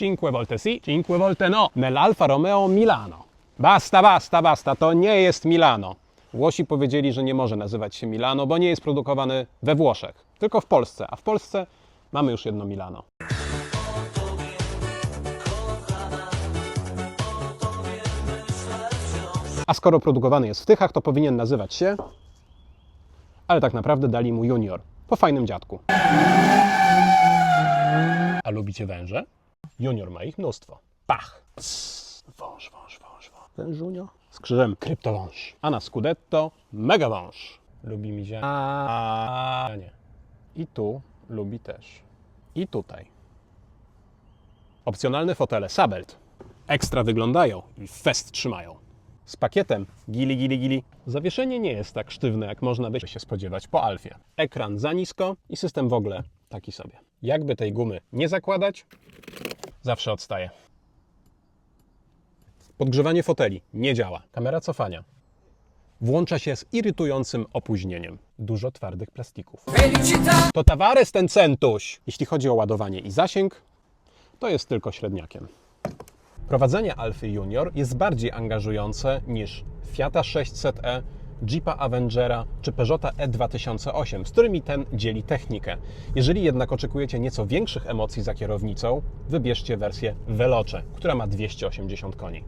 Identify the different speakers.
Speaker 1: Cinque volte sì, cinque volte no. Nell'Alfa Romeo Milano. Basta, basta, basta, to nie jest Milano. Włosi powiedzieli, że nie może nazywać się Milano, bo nie jest produkowany we Włoszech, tylko w Polsce, a w Polsce mamy już jedno Milano. A skoro produkowany jest w Tychach, to powinien nazywać się. Ale tak naprawdę dali mu junior. Po fajnym dziadku. A lubicie węże? Junior ma ich mnóstwo. Pach. Cs. Wąż, wąż, wąż, wąż. Wężunio. Z krzyżem kryptowąż. A na Scudetto mega wąż. Lubi mi się. A nie. I tu lubi też. I tutaj. Opcjonalne fotele Sabelt. Ekstra wyglądają i fest trzymają. Z pakietem gili, gili, gili. Zawieszenie nie jest tak sztywne, jak można by się spodziewać po Alfie. Ekran za nisko i system w ogóle taki sobie. Jakby tej gumy nie zakładać, zawsze odstaje. Podgrzewanie foteli nie działa. Kamera cofania włącza się z irytującym opóźnieniem. Dużo twardych plastików. To Tavares ten centuś! Jeśli chodzi o ładowanie i zasięg, to jest tylko średniakiem. Prowadzenie Alfy Junior jest bardziej angażujące niż Fiata 600e, Jeepa Avengera czy Peugeota E2008, z którymi ten dzieli technikę. Jeżeli jednak oczekujecie nieco większych emocji za kierownicą, wybierzcie wersję Veloce, która ma 280 koni.